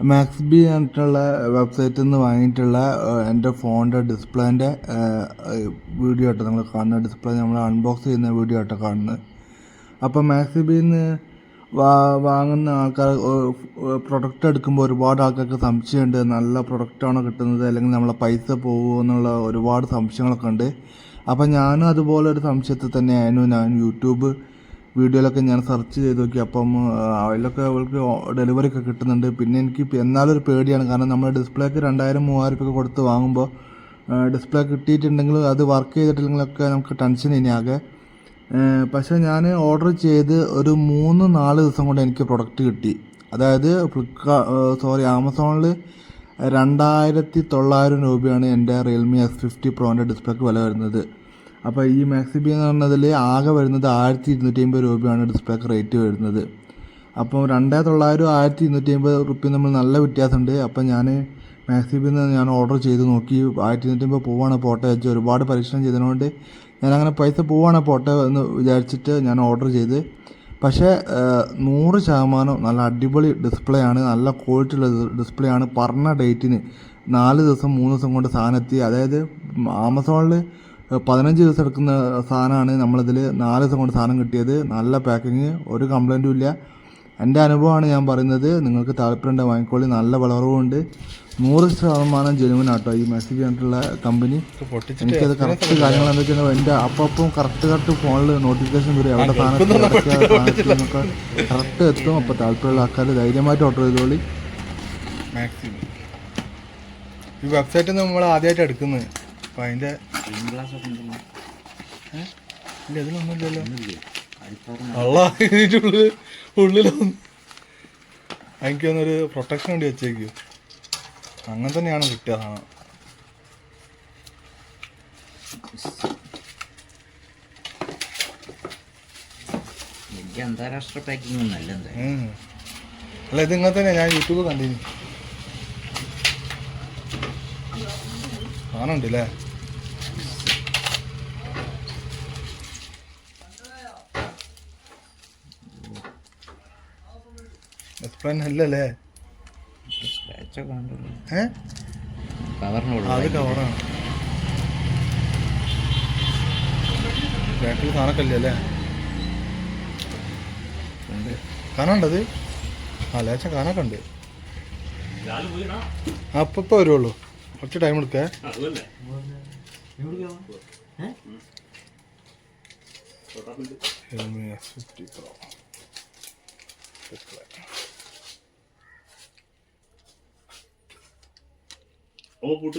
Max B എന്നിട്ടുള്ള വെബ്സൈറ്റിൽ നിന്ന് വാങ്ങിയിട്ടുള്ള എന്റെ ഫോണിന്റെ ഡിസ്പ്ലേന്റെ വീഡിയോ ആട്ടോ നിങ്ങൾ കാണുന്ന. ഡിസ്പ്ലേ നമ്മൾ അൺബോക്സ് ചെയ്യുന്ന വീഡിയോ ആട്ടോ കാണുന്നത് അപ്പോൾ മാക്സ് ബിന്ന് വാ വാങ്ങുന്ന ആൾക്കാർ പ്രൊഡക്റ്റ് എടുക്കുമ്പോൾ ഒരുപാട് ആൾക്കാർക്ക് സംശയമുണ്ട് നല്ല പ്രൊഡക്റ്റാണോ കിട്ടുന്നത്? അല്ലെങ്കിൽ നമ്മളെ പൈസ പോകുമോ എന്നുള്ള ഒരുപാട് സംശയങ്ങളൊക്കെ ഉണ്ട്. അപ്പോൾ ഞാനും അതുപോലെ ഒരു സംശയത്തിൽ തന്നെയായിരുന്നു ഞാൻ യൂട്യൂബ് വീഡിയോയിലൊക്കെ ഞാൻ സെർച്ച് ചെയ്ത് നോക്കി. അപ്പം അതിലൊക്കെ അവൾക്ക് ഡെലിവറി ഒക്കെ കിട്ടുന്നുണ്ട്. പിന്നെ എനിക്ക് ഇപ്പം എന്നാലും ഒരു പേടിയാണ്. കാരണം നമ്മൾ ഡിസ്പ്ലേക്ക് രണ്ടായിരം മൂവായിരം രൂപ കൊടുത്ത് വാങ്ങുമ്പോൾ ഡിസ്പ്ലേ കിട്ടിയിട്ടുണ്ടെങ്കിൽ അത് വർക്ക് ചെയ്തിട്ടില്ലെങ്കിലൊക്കെ നമുക്ക് ടെൻഷൻ ഇനി ആകെ. പക്ഷേ ഞാൻ ഓർഡർ ചെയ്ത് ഒരു മൂന്ന് നാല് ദിവസം കൊണ്ട് എനിക്ക് പ്രൊഡക്റ്റ് കിട്ടി. അതായത് ഫ്ലിപ്കാ സോറി ആമസോണിൽ രണ്ടായിരത്തി തൊള്ളായിരം രൂപയാണ് എന്റെ റിയൽമി എസ് ഫിഫ്റ്റി പ്രോന്റെ ഡിസ്പ്ലേക്ക് വില വരുന്നത്. അപ്പോൾ ഈ മാക്സി ബി എന്ന് പറഞ്ഞതിൽ ആകെ വരുന്നത് ആയിരത്തി ഇരുന്നൂറ്റി അമ്പത് രൂപയാണ് ഡിസ്പ്ലേക്ക് റേറ്റ് വരുന്നത്. അപ്പോൾ രണ്ടേ തൊള്ളായിരം ആയിരത്തി ഇരുന്നൂറ്റി അമ്പത് റുപ്യ നമ്മൾ നല്ല വ്യത്യാസമുണ്ട്. അപ്പോൾ ഞാൻ മാക്സി ബി നിന്ന് ഞാൻ ഓർഡർ ചെയ്ത് നോക്കി. ആയിരത്തി ഇരുന്നൂറ്റി അമ്പത് പോവാണ് പോട്ടെ വെച്ച് ഒരുപാട് പരീക്ഷണം ചെയ്തതുകൊണ്ട് ഞാൻ അങ്ങനെ പൈസ പോവാണ് പോട്ടെ എന്ന് വിചാരിച്ചിട്ട് ഞാൻ ഓർഡർ ചെയ്ത്. പക്ഷേ നൂറ് ശതമാനം നല്ല അടിപൊളി ഡിസ്പ്ലേ ആണ്. നല്ല ക്വാളിറ്റി ഉള്ള ഡിസ്പ്ലേ ആണ്. പറഞ്ഞ ഡേറ്റിന് നാല് ദിവസം മൂന്ന് ദിവസം കൊണ്ട് സാധനം എത്തി. അതായത് ആമസോണിൽ പതിനഞ്ച് ദിവസം എടുക്കുന്ന സാധനമാണ് നമ്മളിതിൽ നാല് ദിവസം കൊണ്ട് സാധനം കിട്ടിയത്. നല്ല പാക്കിങ് ഒരു കംപ്ലൈന്റും ഇല്ല. എന്റെ അനുഭവമാണ് ഞാൻ പറയുന്നത്. നിങ്ങൾക്ക് താല്പര്യമുണ്ട് വാങ്ങിക്കോളി. നല്ല വളർവുമുണ്ട് നൂറ് ശതമാനം ജെനുവൻ ആട്ടോ ഈ മെസ്സേജ് കണ്ടിട്ടുള്ള കമ്പനി എനിക്കത് കറക്റ്റ് കാര്യങ്ങൾ എന്താ വെച്ചാൽ എന്റെ അപ്പം കറക്റ്റ് കറക്റ്റ് ഫോണിൽ നോട്ടിഫിക്കേഷൻ വരും. എവിടെ സാധനം കറക്റ്റ് എത്തും. അപ്പോൾ താല്പര്യമുള്ള ആൾക്കാർ ധൈര്യമായിട്ട് ഓർഡർ ചെയ്തോളി. മാക്സിമം ഈ വെബ്സൈറ്റ് നമ്മൾ ആദ്യമായിട്ട് എടുക്കുന്നത്. അപ്പം അതിന്റെ ഇല്ല ഇതിലൊന്നും ഇല്ലല്ലോ അള്ള ഇതിന്റെ ഉള്ളിൽ ഉള്ളിലൊന്നും. എനിക്ക് തോന്നുന്നൊരു പ്രൊട്ടക്ഷൻ വേണ്ടി വെച്ചേക്ക്. അങ്ങനെ തന്നെയാണ് കിട്ടുക സാധനം. വലിയ അന്താരാഷ്ട്ര പാക്കിംഗ് ഒന്നല്ല അല്ല ഇത് ഇങ്ങനെ തന്നെ ഞാൻ യൂട്യൂബ് കണ്ടിരുന്നു സാധനം ഉണ്ട് ഡിസ്പ്ലേ അല്ലല്ലേ അത് കവറാണ് ബാക്കിൽ ഇല്ലേ അല്ലേ? കാണാണ്ടത് ആ ലേശ കാണാനൊക്കെ ഉണ്ട് ആ ഇപ്പം ഇപ്പം വരുള്ളൂ. കുറച്ച് ടൈം എടുക്കേ. Realme S50 Pro. 我不知